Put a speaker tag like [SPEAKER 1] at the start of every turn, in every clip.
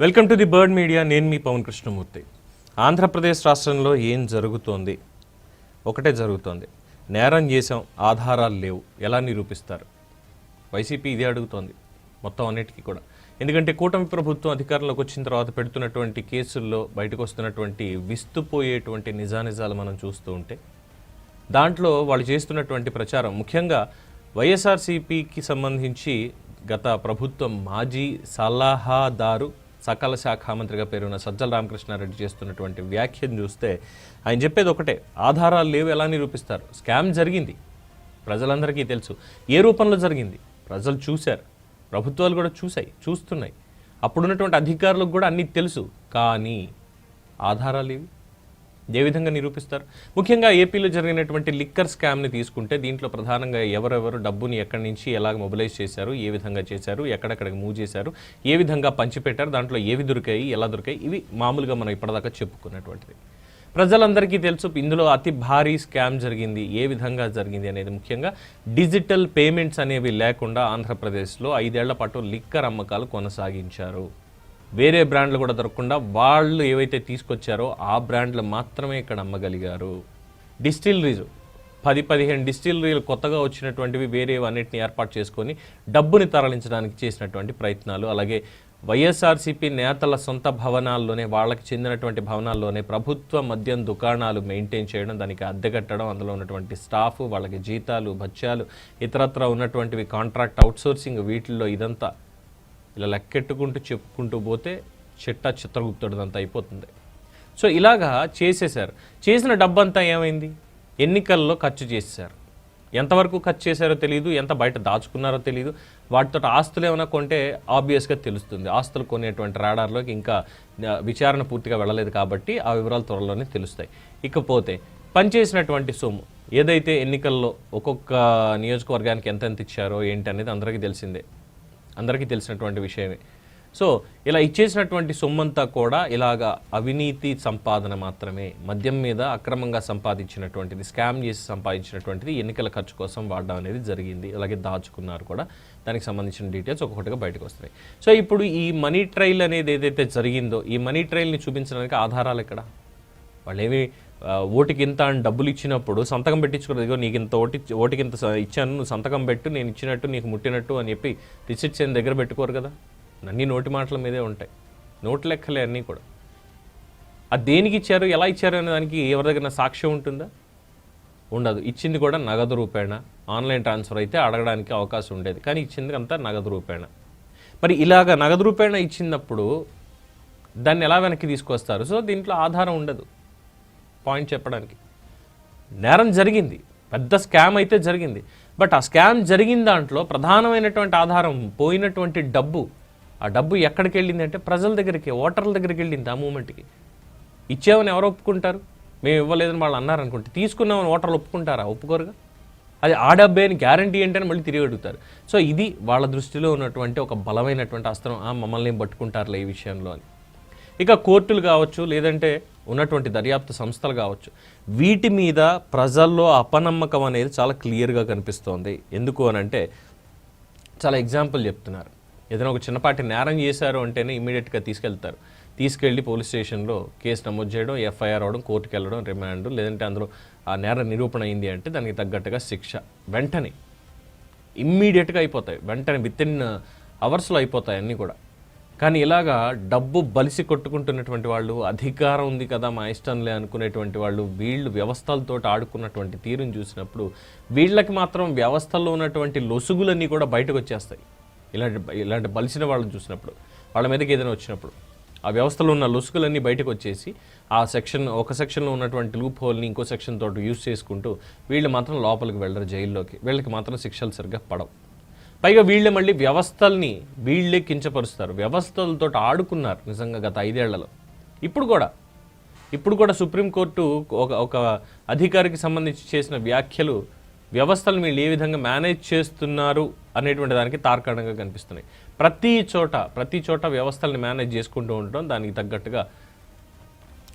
[SPEAKER 1] Welcome to the bird media. నేను మీ పవన్ కృష్ణమూర్తి. ఆంధ్రప్రదేశ్ రాష్ట్రంలో ఏం జరుగుతోంది? ఒకటే జరుగుతోంది. నేరం చేసాం ఆధారాలు లేవు. ఎలా నిరూపిస్తారు? వైసీపీ ఇదే అడుగుతోంది మొత్తం అన్నిటికీ కూడా. ఎందుకంటే కూటమి ప్రభుత్వం అధికారంలోకి వచ్చిన తర్వాత పెడుతున్నటువంటి కేసుల్లో బయటకు వస్తున్నటువంటి విస్తుపోయేటువంటి నిజానిజాలు మనం చూస్తూ ఉంటే దాంట్లో వాళ్ళు చేస్తున్నటువంటి ప్రచారం ముఖ్యంగా వైఎస్ఆర్సీపీకి సంబంధించి గత ప్రభుత్వం మాజీ సలహాదారు సకల శాఖ మంత్రిగా పేరున్న సజ్జల రామకృష్ణారెడ్డి చేస్తున్నటువంటి వ్యాఖ్యను చూస్తే ఆయన చెప్పేది ఒకటే ఆధారాలు లేవు ఎలా నిరూపిస్తారు? స్కామ్ జరిగింది. ప్రజలందరికీ తెలుసు. ఏ రూపంలో జరిగింది? ప్రజలు చూశారు. ప్రభుత్వాలు కూడా చూశాయి చూస్తున్నాయి. అప్పుడున్నటువంటి అధికారులకు కూడా అన్నీ తెలుసు. కానీ ఆధారాలు ఏవి ఏ విధంగా నిరూపిస్తారు? ముఖ్యంగా ఏపీలో జరిగినటువంటి లిక్కర్ స్కామ్ని తీసుకుంటే దీంట్లో ప్రధానంగా ఎవరెవరు డబ్బుని ఎక్కడి నుంచి ఎలాగ మొబిలైజ్ చేశారు ఏ విధంగా చేశారు ఎక్కడెక్కడికి మూవ్ చేశారు ఏ విధంగా పంచిపెట్టారు దాంట్లో ఏవి దొరికాయి ఎలా దొరికాయి ఇవి మామూలుగా మనం ఇప్పటిదాకా చెప్పుకున్నటువంటిది. ప్రజలందరికీ తెలుసు ఇందులో అతి భారీ స్కామ్ జరిగింది. ఏ విధంగా జరిగింది అనేది ముఖ్యంగా డిజిటల్ పేమెంట్స్ అనేవి లేకుండా ఆంధ్రప్రదేశ్లో ఐదేళ్ళ పాటు లిక్కర్ అమ్మకాలు కొనసాగించారు. వేరే బ్రాండ్లు కూడా దొరకకుండా వాళ్ళు ఏవైతే తీసుకొచ్చారో ఆ బ్రాండ్లు మాత్రమే ఇక్కడ అమ్మగలిగారు. డిస్టిలరీస్ పది పదిహేను డిస్టిలరీలు కొత్తగా వచ్చినటువంటివి వేరే అన్నిటిని ఏర్పాటు చేసుకొని డబ్బుని తరలించడానికి చేసినటువంటి ప్రయత్నాలు. అలాగే వైఎస్ఆర్సీపీ నేతల సొంత భవనాల్లోనే వాళ్ళకి చెందినటువంటి భవనాల్లోనే ప్రభుత్వ మద్యం దుకాణాలు మెయింటైన్ చేయడం దానికి అద్దె కట్టడం అందులో ఉన్నటువంటి స్టాఫ్ వాళ్ళకి జీతాలు భత్యాలు ఇతరత్ర ఉన్నటువంటివి కాంట్రాక్ట్ అవుట్సోర్సింగ్ వీటిల్లో ఇదంతా ఇలా లెక్కెట్టుకుంటూ చెప్పుకుంటూ పోతే చిట్ట చిత్రగుప్తుడిదంతా అయిపోతుంది. సో ఇలాగా చేసేశారు. చేసిన డబ్బంతా ఏమైంది? ఎన్నికల్లో ఖర్చు చేశారు ఎంతవరకు ఖర్చు చేశారో తెలియదు ఎంత బయట దాచుకున్నారో తెలియదు వాటితో ఆస్తులు ఏమైనా కొంటే ఆబ్వియస్గా తెలుస్తుంది. ఆస్తులు కొనేటువంటి రాడార్లోకి ఇంకా విచారణ పూర్తిగా వెళ్ళలేదు కాబట్టి ఆ వివరాలు త్వరలోనే తెలుస్తాయి. ఇకపోతే పనిచేసినటువంటి సొమ్ము ఏదైతే ఎన్నికల్లో ఒక్కొక్క నియోజకవర్గానికి ఎంతెంత ఇచ్చారో ఏంటి అనేది అందరికీ తెలిసిందే. అందరికీ తెలిసినటువంటి విషయమే. సో ఇలా ఇచ్చేసినటువంటి సొమ్మంతా కూడా ఇలాగా అవినీతి సంపాదన మాత్రమే. మద్యం మీద అక్రమంగా సంపాదించినటువంటిది స్కామ్ చేసి సంపాదించినటువంటిది ఎన్నికల ఖర్చు కోసం వాడడం అనేది జరిగింది. అలాగే దాచుకున్నారు కూడా. దానికి సంబంధించిన డీటెయిల్స్ ఒక్కొక్కటిగా బయటకు వస్తున్నాయి. సో ఇప్పుడు ఈ మనీ ట్రైల్ అనేది ఏదైతే జరిగిందో ఈ మనీ ట్రైల్ని చూపించడానికి ఆధారాలు ఎక్కడ? వాళ్ళు ఏమి ఓటుకి ఇంత అని డబ్బులు ఇచ్చినప్పుడు సంతకం పెట్టించుకోలేదు ఇదిగో నీకు ఇంత ఓటి ఓటుకి ఇంత స- ఇచ్చాను నువ్వు సంతకం పెట్టు నేను ఇచ్చినట్టు నీకు ముట్టినట్టు అని చెప్పి రిసిప్ట్స్ ఏం దగ్గర పెట్టుకోరు కదా. అన్నీ నోటి మాటల మీదే ఉంటాయి. నోటి లెక్కలే అన్నీ కూడా. అది దేనికి ఇచ్చారు ఎలా ఇచ్చారు అనే దానికి ఎవరి దగ్గర సాక్ష్యం ఉంటుందా? ఉండదు. ఇచ్చింది కూడా నగదు రూపేణ. ఆన్లైన్ ట్రాన్స్ఫర్ అయితే అడగడానికి అవకాశం ఉండేది. కానీ ఇచ్చింది అంతా నగదు రూపేణ. మరి ఇలాగ నగదు రూపేణ ఇచ్చినప్పుడు దాన్ని ఎలా వెనక్కి తీసుకొస్తారు? సో దీంట్లో ఆధారం ఉండదు. పాయింట్ చెప్పడానికి. నేరం జరిగింది. పెద్ద స్కామ్ అయితే జరిగింది. బట్ ఆ స్కామ్ జరిగిన దాంట్లో ప్రధానమైనటువంటి ఆధారం పోయినటువంటి డబ్బు. ఆ డబ్బు ఎక్కడికి వెళ్ళింది అంటే ప్రజల దగ్గరికి ఓటర్ల దగ్గరికి వెళ్ళింది ఆ మూమెంట్కి. ఇచ్చామని ఎవరు ఒప్పుకుంటారు? మేము ఇవ్వలేదని వాళ్ళు అన్నారనుకుంటే తీసుకున్నామని ఓటర్లు ఒప్పుకుంటారా? ఒప్పుకోరుగా? అది ఆ డబ్బే అని గ్యారంటీ ఏంటని మళ్ళీ తిరిగి అడుగుతారు. సో ఇది వాళ్ళ దృష్టిలో ఉన్నటువంటి ఒక బలమైనటువంటి అస్త్రం. "ఆ, మమ్మల్ని పట్టుకుంటారులే ఈ విషయంలో అని. ఇక కోర్టులు కావచ్చు లేదంటే ఉన్నటువంటి దర్యాప్తు సంస్థలు కావచ్చు వీటి మీద ప్రజల్లో అపనమ్మకం అనేది చాలా క్లియర్గా కనిపిస్తోంది. ఎందుకు అని అంటే చాలా ఎగ్జాంపుల్ చెప్తున్నారు. ఏదైనా ఒక చిన్నపాటి నేరం చేశారు అంటేనే ఇమీడియట్గా తీసుకెళ్తారు. తీసుకెళ్ళి పోలీస్ స్టేషన్లో కేసు నమోదు చేయడం ఎఫ్ఐఆర్ అవడం కోర్టుకి వెళ్ళడం రిమాండ్ లేదంటే అందులో ఆ నేర నిరూపణ అయింది అంటే దానికి తగ్గట్టుగా శిక్ష. వెంటనే ఇమ్మీడియట్గా అయిపోతాయి. వెంటనే విత్ ఇన్ అవర్స్లో అయిపోతాయి అన్నీ కూడా. కానీ ఇలాగా డబ్బు బలిసి కొట్టుకుంటున్నటువంటి వాళ్ళు అధికారం ఉంది కదా మా ఇష్టంలే అనుకునేటువంటి వాళ్ళు వీళ్ళు వ్యవస్థలతో ఆడుకున్నటువంటి తీరుని చూసినప్పుడు వీళ్ళకి మాత్రం వ్యవస్థల్లో ఉన్నటువంటి లొసుగులన్నీ కూడా బయటకు వచ్చేస్తాయి. ఇలాంటి ఇలాంటి బలిసిన వాళ్ళని చూసినప్పుడు వాళ్ళ మీదకి ఏదైనా వచ్చినప్పుడు ఆ వ్యవస్థలో ఉన్న లొసుగులన్నీ బయటకు వచ్చేసి ఆ సెక్షన్ ఒక సెక్షన్లో ఉన్నటువంటి లూప్ హోల్ని ఇంకో సెక్షన్ తోటి యూస్ చేసుకుంటూ వీళ్ళు మాత్రం లోపలికి వెళ్ళరు జైల్లోకి. వీళ్ళకి మాత్రం శిక్షలు సరిగ్గా పడవు. పైగా వీళ్ళే మళ్ళీ వ్యవస్థల్ని వీళ్ళే కించపరుస్తారు. వ్యవస్థలతో ఆడుకున్నారు నిజంగా గత ఐదేళ్ళలో. ఇప్పుడు కూడా. ఇప్పుడు కూడా సుప్రీంకోర్టు ఒక ఒక అధికారికి సంబంధించి చేసిన వ్యాఖ్యలు వ్యవస్థలు వీళ్ళు ఏ విధంగా మేనేజ్ చేస్తున్నారు అనేటువంటి దానికి తార్కాణంగా కనిపిస్తున్నాయి. ప్రతి చోట ప్రతి చోట వ్యవస్థల్ని మేనేజ్ చేసుకుంటూ ఉండడం దానికి తగ్గట్టుగా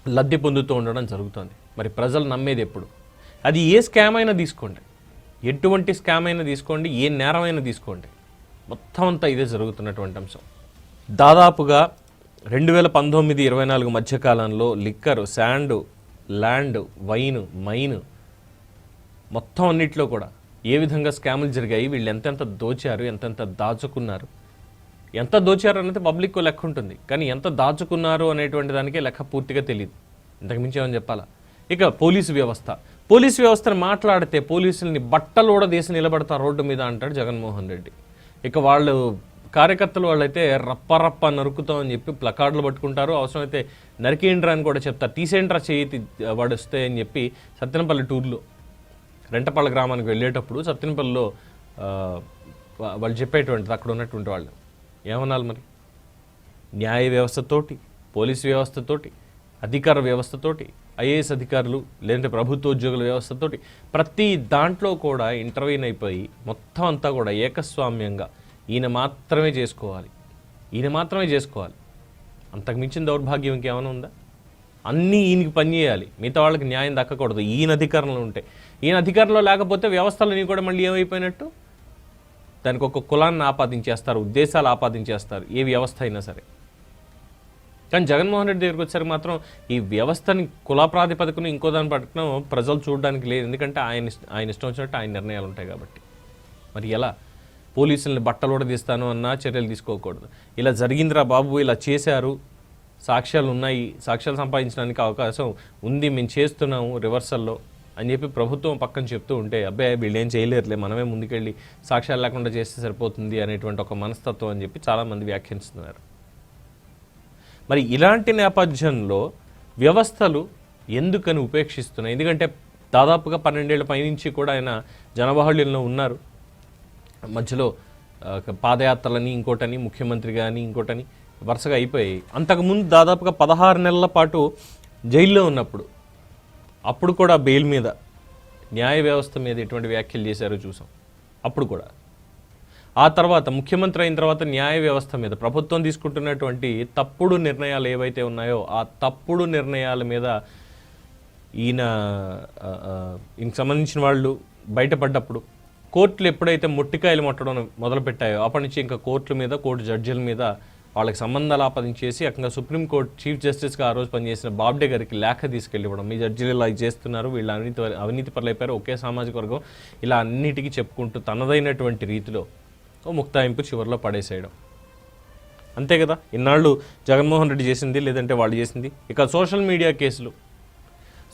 [SPEAKER 1] లబ్ధి పొందుతూ ఉండడం జరుగుతుంది. మరి ప్రజలు నమ్మేది ఎప్పుడు? అది ఏ స్కామ్ అయినా తీసుకోండి. ఎటువంటి స్కామ్ అయినా తీసుకోండి ఏ నేరం అయినా తీసుకోండి. మొత్తం అంతా ఇదే జరుగుతున్నటువంటి అంశం. దాదాపుగా రెండు వేల పంతొమ్మిది ఇరవై నాలుగు మధ్యకాలంలో liquor sand land wine mine మొత్తం అన్నిట్లో కూడా ఏ విధంగా స్కాములు జరిగాయి వీళ్ళు ఎంతెంత దోచారు ఎంతెంత దాచుకున్నారు. ఎంత దోచారు అనేది పబ్లిక్ లెక్క ఉంటుంది. కానీ ఎంత దాచుకున్నారు అనేటువంటి దానికి లెక్క పూర్తిగా తెలియదు ఇంతకుమించి ఏమని చెప్పాలా? ఇక పోలీసు వ్యవస్థ. పోలీసు వ్యవస్థను మాట్లాడితే పోలీసుల్ని బట్టలు కూడా తీసి నిలబడతారు రోడ్డు మీద అంటాడు జగన్మోహన్ రెడ్డి. ఇక వాళ్ళు కార్యకర్తలు వాళ్ళైతే రప్ప రప్ప నరుకుతామని చెప్పి ప్లకార్డులు పట్టుకుంటారు. అవసరమైతే నరికేండ్రా అని కూడా చెప్తారు తీసేంట్రా చేయి తి- అని చెప్పి సత్తెనపల్లి టూర్లో రెంటపల్లి గ్రామానికి వెళ్ళేటప్పుడు సత్తెనపల్లిలో వాళ్ళు చెప్పేటువంటిది అక్కడ ఉన్నటువంటి వాళ్ళు. ఏమనాలి మరి? న్యాయ వ్యవస్థతోటి పోలీసు వ్యవస్థతోటి అధికార వ్యవస్థతోటి ఐఏఎస్ అధికారులు లేదంటే ప్రభుత్వ ఉద్యోగుల వ్యవస్థతోటి ప్రతి దాంట్లో కూడా ఇంటర్వ్యూన్ అయిపోయి మొత్తం అంతా కూడా ఏకస్వామ్యంగా ఈయన మాత్రమే చేసుకోవాలి. ఈయన మాత్రమే చేసుకోవాలి. అంతకు మించిన దౌర్భాగ్యం ఇంకేమైనా ఉందా? అన్నీ ఈయనకి పనిచేయాలి మిగతా వాళ్ళకి న్యాయం దక్కకూడదు. ఈయన అధికారంలో ఉంటే. ఈయన అధికారంలో లేకపోతే వ్యవస్థలన్నీ కూడా మళ్ళీ ఏమైపోయినట్టు? దానికి ఒక కులాన్ని ఆపాదించేస్తారు ఉద్దేశాలు ఆపాదించేస్తారు. ఏ వ్యవస్థ అయినా సరే. కానీ జగన్మోహన్ రెడ్డి దగ్గరికి వచ్చారు మాత్రం ఈ వ్యవస్థని కుల ప్రాతిపదికను ఇంకో దాని పట్టడం ప్రజలు చూడడానికి లేదు. ఎందుకంటే ఆయన ఆయన ఇష్టం వచ్చినట్టు ఆయన నిర్ణయాలు ఉంటాయి కాబట్టి. మరి ఎలా? పోలీసుల్ని బట్టలు కూడా తీస్తాను అన్నా చర్యలు తీసుకోకూడదు. ఇలా జరిగిందిరా బాబు ఇలా చేశారు. సాక్ష్యాలు ఉన్నాయి. సాక్ష్యాలు సంపాదించడానికి అవకాశం ఉంది. మేము చేస్తున్నాము రివర్సల్లో అని చెప్పి ప్రభుత్వం పక్కన చెప్తూ ఉంటే అబ్బాయి వీళ్ళు ఏం చేయలేరులే. మనమే ముందుకెళ్ళి సాక్ష్యాలు లేకుండా చేస్తే సరిపోతుంది అనేటువంటి ఒక మనస్తత్వం అని చెప్పి చాలామంది వ్యాఖ్యానిస్తున్నారు. మరి ఇలాంటి నేపథ్యంలో వ్యవస్థలు ఎందుకని ఉపేక్షిస్తున్నాయి? ఎందుకంటే దాదాపుగా పన్నెండేళ్ళ పైనుంచి కూడా ఆయన జనబాహుళ్యంలో ఉన్నారు. మధ్యలో పాదయాత్రలని ఇంకోటని ముఖ్యమంత్రి కానీ ఇంకోటని వరుసగా అయిపోయాయి. అంతకుముందు దాదాపుగా పదహారు నెలల పాటు జైల్లో ఉన్నప్పుడు అప్పుడు కూడా బెయిల్ మీద న్యాయ వ్యవస్థ మీద ఎటువంటి వ్యాఖ్యలు చేశారో చూసాం. అప్పుడు కూడా. ఆ తర్వాత ముఖ్యమంత్రి అయిన తర్వాత న్యాయ వ్యవస్థ మీద ప్రభుత్వం తీసుకుంటున్నటువంటి తప్పుడు నిర్ణయాలు ఏవైతే ఉన్నాయో ఆ తప్పుడు నిర్ణయాల మీద ఈయన ఈయనకు సంబంధించిన వాళ్ళు బయటపడ్డప్పుడు కోర్టులు ఎప్పుడైతే ముట్టికాయలు ముట్టడం మొదలుపెట్టాయో అప్పటి నుంచి ఇంకా కోర్టుల మీద కోర్టు జడ్జిల మీద వాళ్ళకి సంబంధాలు ఆపదించేసి అక్కడ సుప్రీంకోర్టు చీఫ్ జస్టిస్గా ఆ రోజు పనిచేసిన బాబ్డే గారికి లేఖ తీసుకెళ్ళివ్వడం. మీ జడ్జిలు ఇలా చేస్తున్నారు వీళ్ళు అవినీతి అవినీతి పరులైపోయారు ఒకే సామాజిక వర్గం. ఇలా అన్నిటికీ చెప్పుకుంటూ తనదైనటువంటి రీతిలో ముక్తాయింపు చివరిలో పడేసేయడం. అంతే కదా? ఇన్నాళ్ళు జగన్మోహన్ రెడ్డి చేసింది లేదంటే వాళ్ళు చేసింది? ఇక సోషల్ మీడియా కేసులు.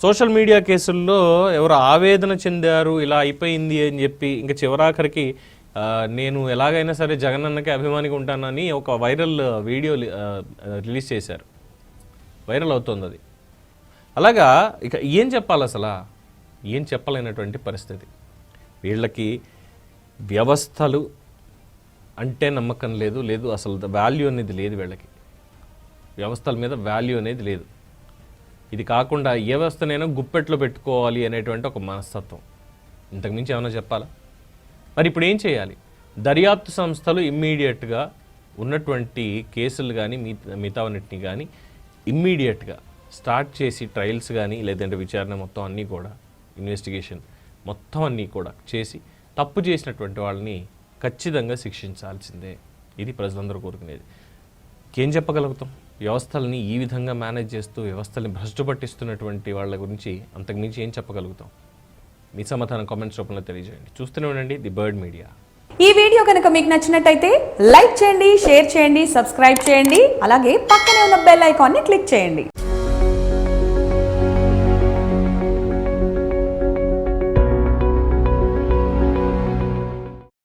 [SPEAKER 1] సోషల్ మీడియా కేసుల్లో ఎవరు ఆవేదన చెందారు ఇలా అయిపోయింది అని చెప్పి ఇంకా చివరాఖరికి నేను ఎలాగైనా సరే జగన్ అన్నకే అభిమానిగా ఉంటానని ఒక వైరల్ వీడియో రిలీజ్ చేశారు. వైరల్ అవుతుంది అది. అలాగా ఇక ఏం చెప్పాలి అసలు? ఏం చెప్పలేనటువంటి పరిస్థితి. వీళ్ళకి వ్యవస్థలు అంటే నమ్మకం లేదు లేదు అసలు వాల్యూ అనేది లేదు వీళ్ళకి. వ్యవస్థల మీద వాల్యూ అనేది లేదు. ఇది కాకుండా ఏ వ్యవస్థనైనా గుప్పెట్లో పెట్టుకోవాలి అనేటువంటి ఒక మనస్తత్వం. ఇంతకుమించి ఏమైనా చెప్పాలా? మరి ఇప్పుడు ఏం చేయాలి? దర్యాప్తు సంస్థలు ఇమ్మీడియట్గా ఉన్నటువంటి కేసులు కానీ మిగతావన్నిటిని కానీ ఇమ్మీడియట్గా స్టార్ట్ చేసి ట్రయల్స్ కానీ లేదంటే విచారణ మొత్తం అన్నీ కూడా ఇన్వెస్టిగేషన్ మొత్తం అన్నీ కూడా చేసి తప్పు చేసినటువంటి వాళ్ళని ఖచ్చితంగా శిక్షించాల్సిందే. ఇది ప్రజలందరూ కోరుకునేది. ఏం చెప్పగలుగుతాం? వ్యవస్థల్ని ఈ విధంగా మేనేజ్ చేస్తూ వ్యవస్థల్ని భ్రష్టు పట్టిస్తున్నటువంటి వాళ్ళ గురించి అంతకుమించి ఏం చెప్పగలుగుతాం? మీ సమాధానం కామెంట్స్ రూపంలో తెలియజేయండి. చూస్తూనే ఉండండి ది బర్డ్ మీడియా.
[SPEAKER 2] ఈ వీడియో కనుక మీకు నచ్చినట్టయితే లైక్ చేయండి షేర్ చేయండి సబ్స్క్రైబ్ చేయండి అలాగే పక్కనే ఉన్న బెల్ ఐకాన్ని క్లిక్ చేయండి.